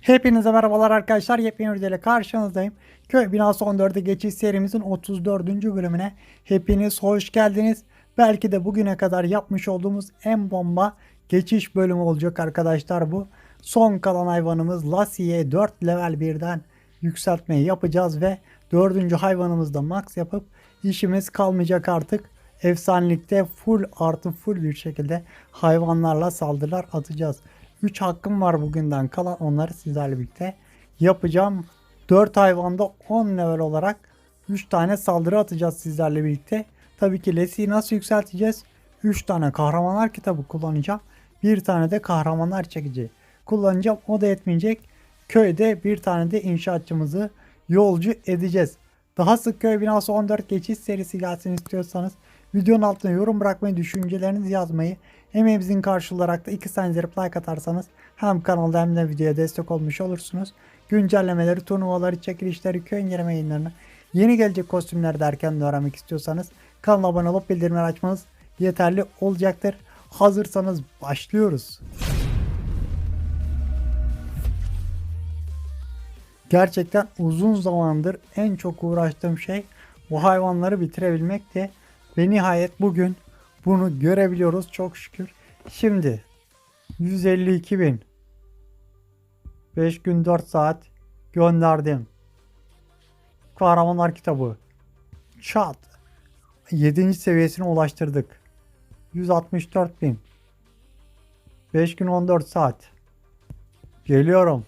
Hepinize merhabalar arkadaşlar. Yepyeni videoyla karşınızdayım. Köy binası 14'e geçiş serimizin 34. bölümüne hepiniz hoş geldiniz. Belki de bugüne kadar yapmış olduğumuz en bomba geçiş bölümü olacak arkadaşlar bu. Son kalan hayvanımız Lassie'ye 4 level 1'den yükseltmeyi yapacağız ve 4. hayvanımızda max yapıp işimiz kalmayacak artık. Efsanelikte full artı full bir şekilde hayvanlarla saldırılar atacağız. 3 hakkım var bugünden kalan onları sizlerle birlikte yapacağım. 4 hayvanda 10 level olarak 3 tane saldırı atacağız sizlerle birlikte. Tabii ki Lesi'yi nasıl yükselteceğiz? 3 tane kahramanlar kitabı kullanacağım. Bir tane de kahramanlar çekici kullanacağım. O da yetmeyecek. Köyde bir tane de inşaatçımızı yolcu edeceğiz. Daha sık köy binası 14 geçiş serisi gelsin istiyorsanız videonun altına yorum bırakmayı, düşüncelerinizi yazmayı, emeğimizin karşılığı olarak da 2 saniye like atarsanız hem kanalda hem de videoya destek olmuş olursunuz. Güncellemeleri, turnuvaları, çekilişleri, köy inceleme yayınlarını, yeni gelecek kostümleri derken de öğrenmek istiyorsanız kanala abone olup bildirimleri açmanız yeterli olacaktır. Hazırsanız başlıyoruz. Gerçekten uzun zamandır en çok uğraştığım şey bu hayvanları bitirebilmekti. Ve nihayet bugün bunu görebiliyoruz çok şükür. Şimdi 152 bin 5 gün 4 saat gönderdim. Kahramanlar kitabı. Çat. 7. seviyesine ulaştırdık. 164 bin. 5 gün 14 saat. Geliyorum.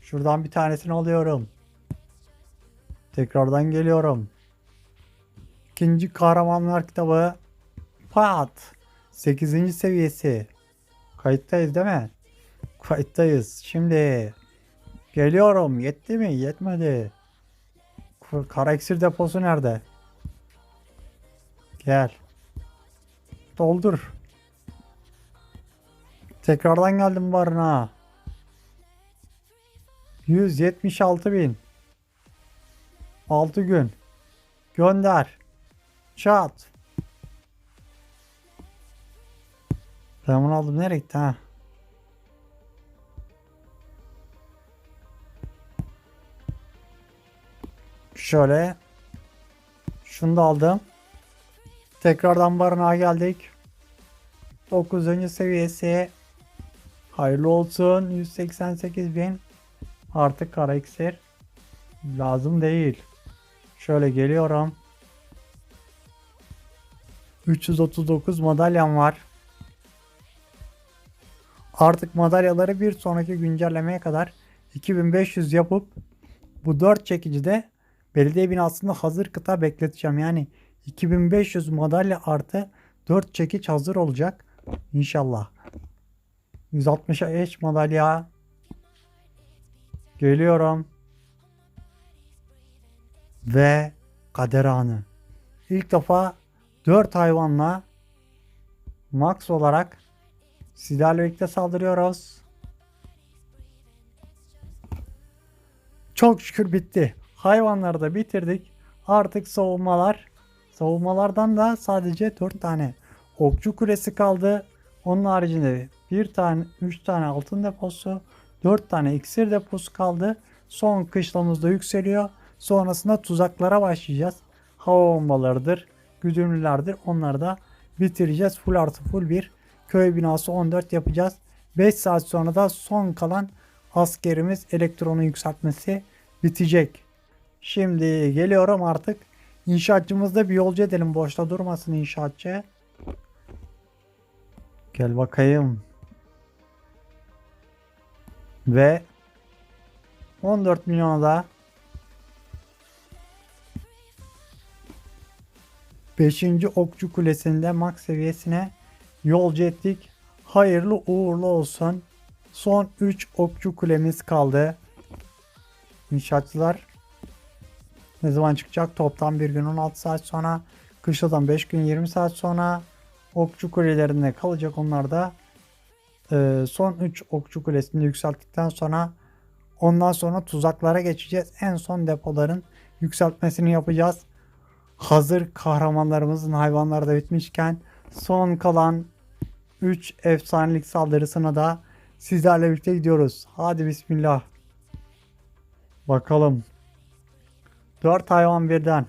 Şuradan bir tanesini alıyorum. Tekrardan geliyorum. İkinci kahramanlar kitabı. Pat. 8. seviyesi. Kayıttayız değil mi? Kayıttayız. Şimdi geliyorum. Yetti mi? Yetmedi. Kara iksir deposu nerede? Gel. Doldur. Tekrardan geldim barına. 176 bin. 6 gün. Gönder. Çat. Ben bunu aldım. Nereye gitti ha? Şöyle. Şunu da aldım. Tekrardan barınağa geldik. 9. seviyesi. Hayırlı olsun. 188 bin. Artık kara iksir lazım değil. Şöyle geliyorum. 339 madalyam var. Artık madalyaları bir sonraki güncellemeye kadar 2500 yapıp bu 4 çekicide belediye binasında hazır kıta bekleteceğim. Yani 2500 madalya artı 4 çekiç hazır olacak. İnşallah. 160'a eş madalya. Geliyorum. Ve kader anı. İlk defa 4 hayvanla max olarak sizlerle birlikte saldırıyoruz. Çok şükür bitti. Hayvanları da bitirdik. Artık savunmalar. Savunmalardan da sadece 4 tane okçu kulesi kaldı. Onun haricinde bir tane 3 tane altın deposu 4 tane iksir deposu kaldı. Son kışlamız da yükseliyor. Sonrasında tuzaklara başlayacağız. Hava bombalarıdır, güdümlülerdir. Onları da bitireceğiz. Full artı full bir köy binası 14 yapacağız. 5 saat sonra da son kalan askerimiz elektronu yükseltmesi bitecek. Şimdi geliyorum artık. İnşaatçımızda bir yolcu edelim. Boşta durmasın inşaatçı. Gel bakayım. Ve 14 milyona da 5. okçu kulesinde max seviyesine yolcu ettik. Hayırlı uğurlu olsun. Son 3 okçu kulemiz kaldı. İnşaatçılar ne zaman çıkacak? Toplam bir gün 16 saat sonra. Kışladan 5 gün 20 saat sonra. Okçu kulelerinde kalacak onlar da. Ee, son 3 okçu kulesini yükselttikten sonra ondan sonra tuzaklara geçeceğiz. En son depoların yükseltmesini yapacağız. Hazır kahramanlarımızın hayvanları da bitmişken son kalan 3 efsanelik saldırısına da sizlerle birlikte gidiyoruz. Hadi bismillah. Bakalım. Dört hayvan birden.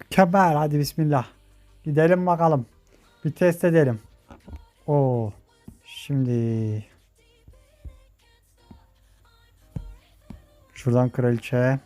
Mükemmel hadi bismillah. Gidelim bakalım. Bir test edelim. Oo. Şimdi şuradan kraliçe.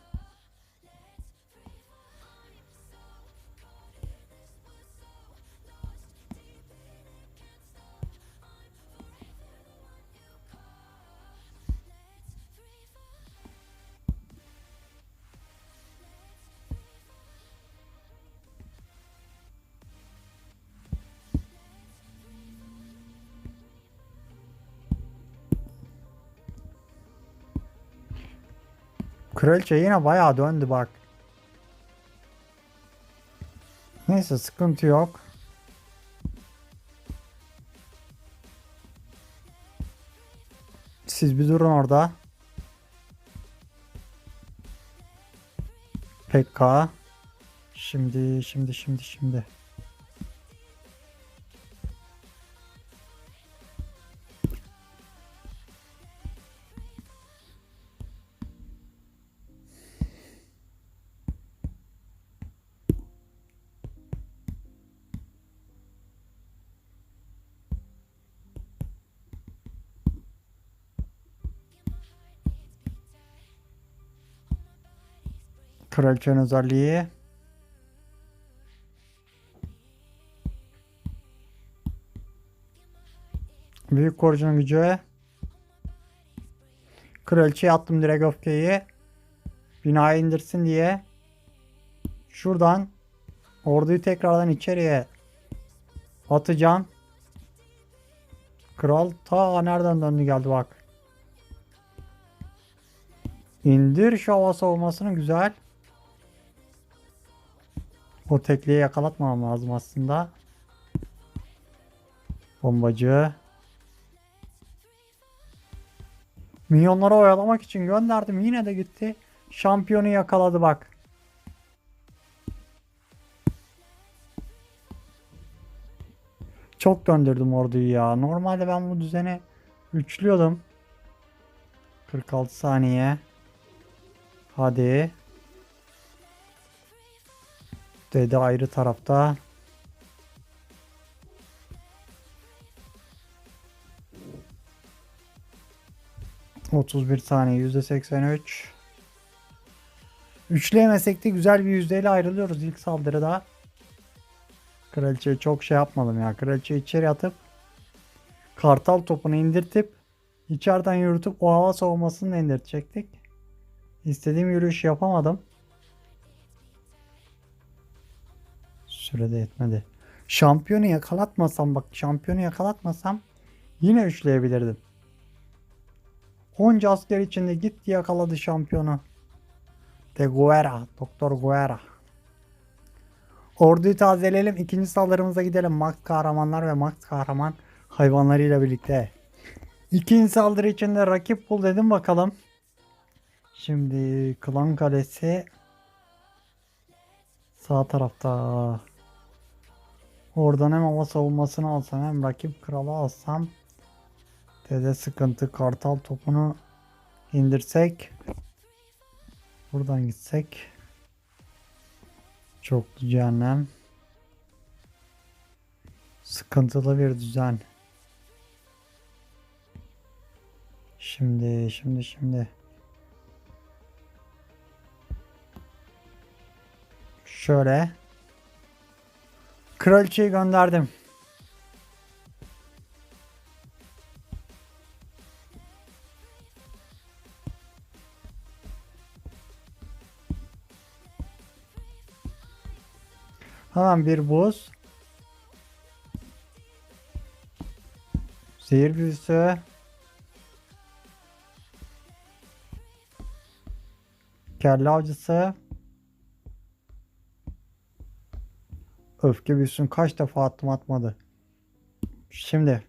Kraliçe yine bayağı döndü bak. Neyse sıkıntı yok. Siz bir durun orada. Pekka. Şimdi, şimdi, şimdi, şimdi. Kraliçenin özelliği. Büyük korucunun gücü. Kraliçeye attım direkt öfkeyi. Binayı indirsin diye. Şuradan orduyu tekrardan içeriye atacağım. Kral ta nereden döndü geldi bak. İndir şu hava savunmasını güzel. O tekliği yakalatmam lazım aslında. Bombacı. Minyonları oyalamak için gönderdim. Yine de gitti. Şampiyonu yakaladı bak. Çok döndürdüm orduyu ya. Normalde ben bu düzeni üçlüyordum. 46 saniye. Hadi. Dede ayrı tarafta. Otuz bir saniye yüzde seksen üç. Üçleyemesek de güzel bir yüzdeyle ayrılıyoruz ilk saldırıda. Kraliçeyi çok şey yapmadım ya. Kraliçeyi içeri atıp kartal topunu indirtip içeriden yürütüp o hava savunmasını indirtecektik. İstediğim yürüyüş yapamadım. Sürede yetmedi. Şampiyonu yakalatmasam bak şampiyonu yakalatmasam yine üçleyebilirdim. Onca asker içinde gitti yakaladı şampiyonu. De Guerra, Doktor Guerra. Orduyu tazeleyelim. ikinci saldırımıza gidelim. Max kahramanlar ve Max kahraman hayvanlarıyla birlikte. İkinci saldırı içinde rakip bul dedim bakalım. Şimdi klan kalesi sağ tarafta. Oradan hem hava savunmasını alsam hem rakip kralı alsam. Dede sıkıntı kartal topunu indirsek. Buradan gitsek. Çok cehennem. Sıkıntılı bir düzen. Şimdi, şimdi, şimdi. Şöyle. Kraliçeyi gönderdim. Hemen bir buz. Zehir büyüsü. Kelle avcısı. Öfke büyüsün kaç defa attım atmadı. Şimdi.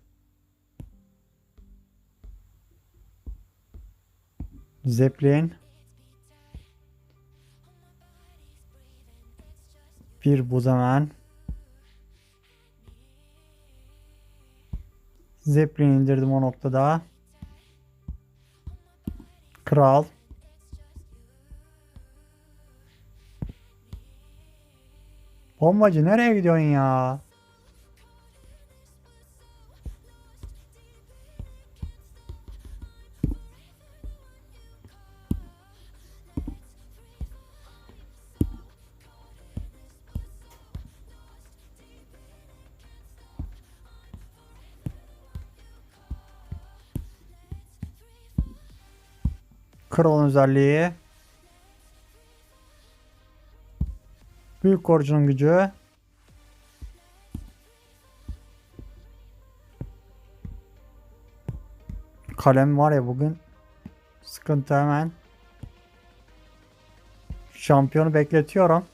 Zeppelin. Bir buz hemen. Zeppelin indirdim o noktada. Kral. Bombacı nereye gidiyorsun ya? Kralın özelliği. Büyük korucunun gücü. Kalem var ya bugün sıkıntı hemen. Şampiyonu bekletiyorum.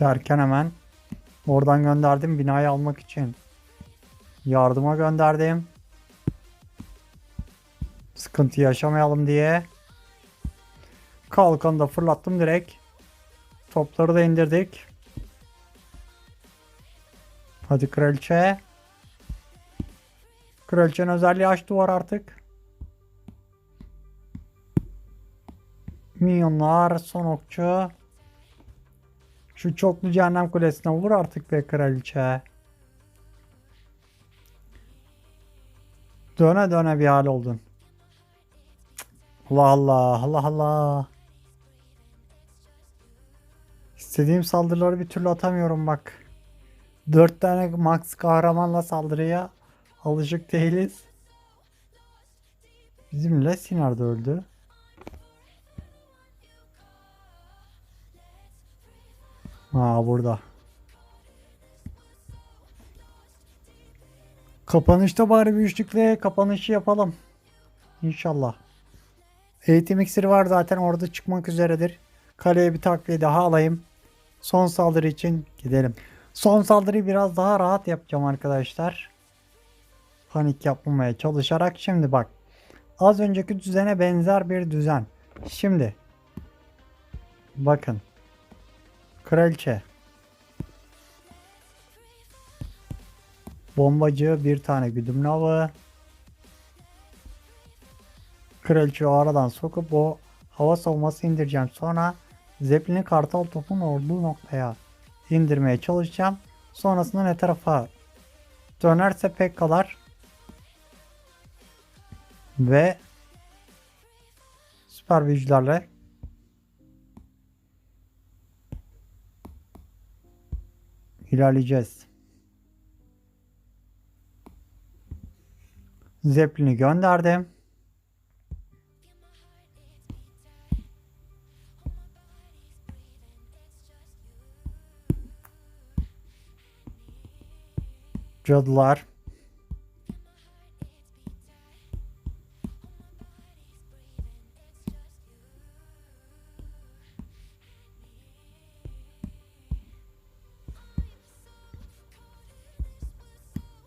Derken hemen oradan gönderdim binayı almak için. Yardıma gönderdim. Sıkıntı yaşamayalım diye. Kalkanı da fırlattım direkt. Topları da indirdik. Hadi kraliçe. Kraliçenin özelliği aç duvar artık. Minyonlar, son okçu. Şu çoklu cehennem kulesine vur artık be kraliçe. Döne döne bir hal oldun. Allah Allah Allah Allah. İstediğim saldırıları bir türlü atamıyorum bak. Dört tane max kahramanla saldırıya alışık değiliz. Bizim Lesinar da öldü. Aa burada. Kapanışta bari bir üçlükle kapanışı yapalım. İnşallah. Eğitim iksiri var zaten orada çıkmak üzeredir. Kaleye bir takviye daha alayım. Son saldırı için gidelim. Son saldırıyı biraz daha rahat yapacağım arkadaşlar. Panik yapmamaya çalışarak. Şimdi bak. Az önceki düzene benzer bir düzen. Şimdi. Bakın. Kraliçe. Bombacı bir tane güdümlü avı. Kraliçeyi o aradan sokup o hava savunması indireceğim. Sonra Zeppelin'i kartal topun olduğu noktaya indirmeye çalışacağım. Sonrasında ne tarafa dönerse pek kadar ve süper büyücülerle ilerleyeceğiz. Zeppelin'i gönderdim. Cadılar.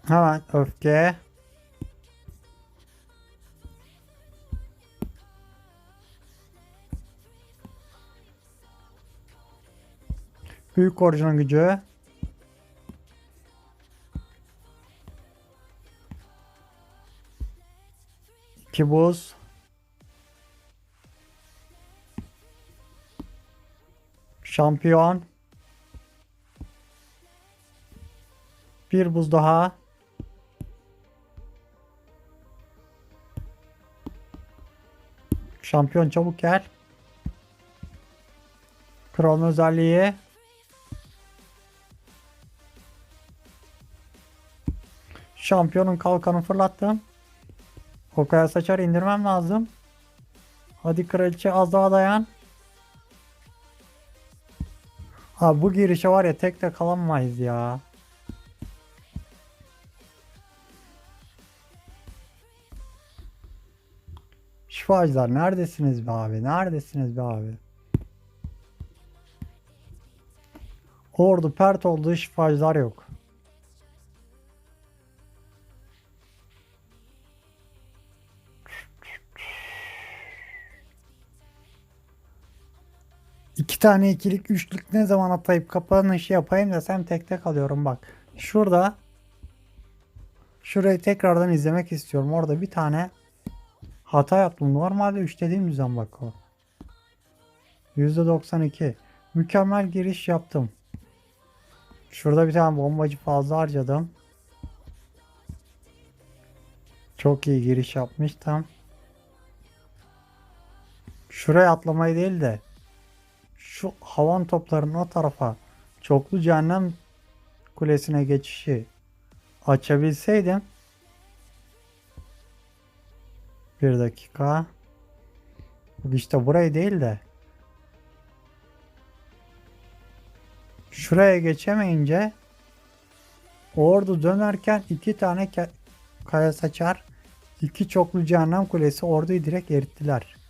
Hemen öfke. Büyük korucunun gücü. İki buz. Şampiyon. Bir buz daha. Şampiyon çabuk gel. Kralın özelliği. Şampiyonun kalkanı fırlattım. Kokaya saçar indirmem lazım. Hadi kraliçe az daha dayan. Abi bu girişe var ya tek de kalamayız ya. Şifacılar neredesiniz be abi? Neredesiniz be abi? Ordu pert olduğu şifacılar yok. Tane ikilik üçlük ne zaman atayıp kapanışı yapayım desem tek tek alıyorum bak. Şurada Şurayı tekrardan izlemek istiyorum. Orada bir tane hata yaptım. Normalde 3 dediğim düzen bak o. %92. Mükemmel giriş yaptım. Şurada bir tane bombacı fazla harcadım. Çok iyi giriş yapmıştım. Şuraya atlamayı değil de şu havan toplarının o tarafa çoklu cehennem kulesine geçişi açabilseydim bir dakika işte burayı değil de şuraya geçemeyince ordu dönerken iki tane kaya saçar iki çoklu cehennem kulesi orduyu direkt erittiler.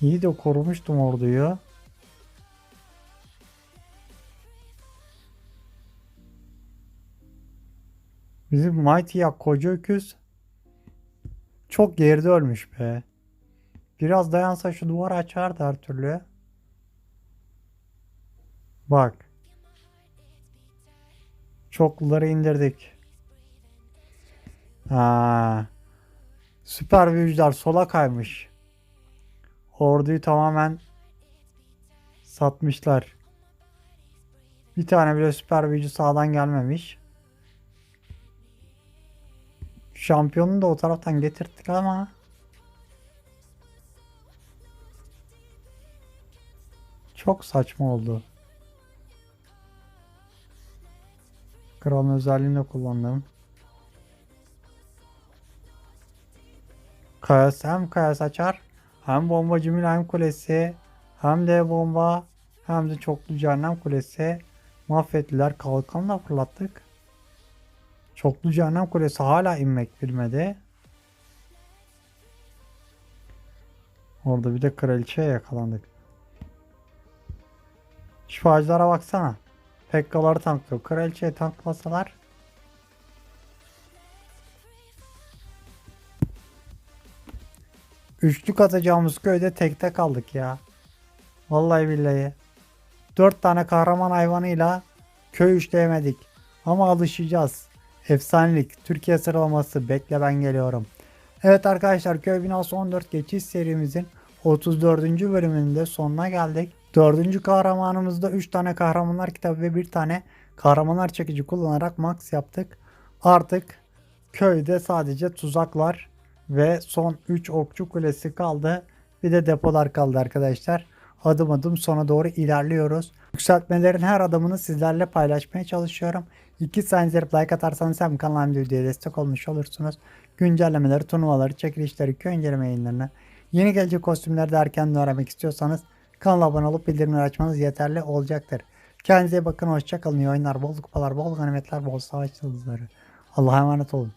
İyi de korumuştum orduyu. Bizim Mighty ya koca öküz çok geride ölmüş be. Biraz dayansa şu duvarı açardı her türlü. Bak. Çokluları indirdik. Ha. Süper büyücüler sola kaymış. Orduyu tamamen satmışlar. Bir tane bile süper büyücü sağdan gelmemiş. Şampiyonu da o taraftan getirttik ama çok saçma oldu. Kralın özelliğini de kullandım. Kaya hem kaya saçar hem bombacı mülayim kulesi hem de bomba hem de çoklu cehennem kulesi mahvettiler. Kalkanı da fırlattık. Çoklu cehennem kulesi hala inmek bilmedi. Orada bir de kraliçeye yakalandık. Şifacılara baksana. Pekkaları tanklıyor. Kraliçeyi tanklasalar Üçlük atacağımız köyde tekte kaldık ya. Vallahi billahi. Dört tane kahraman hayvanıyla köy üçleyemedik. Ama alışacağız. Efsanelik. Türkiye sıralaması. Bekle ben geliyorum. Evet arkadaşlar Köy Binası 14 geçiş serimizin 34. bölümünde sonuna geldik. Dördüncü kahramanımızda 3 tane kahramanlar kitabı ve bir tane kahramanlar çekici kullanarak max yaptık. Artık köyde sadece tuzaklar ve son 3 okçu kulesi kaldı. Bir de depolar kaldı arkadaşlar. Adım adım sona doğru ilerliyoruz. Yükseltmelerin her adımını sizlerle paylaşmaya çalışıyorum. İki saniye like atarsanız hem kanalıma videoya destek olmuş olursunuz. Güncellemeleri, turnuvaları, çekilişleri, köy inceleme yayınlarını, yeni gelecek kostümleri de erken öğrenmek istiyorsanız kanala abone olup bildirimleri açmanız yeterli olacaktır. Kendinize bakın, hoşçakalın. İyi oyunlar, bol kupalar, bol ganimetler, bol savaş yıldızları. Allah'a emanet olun.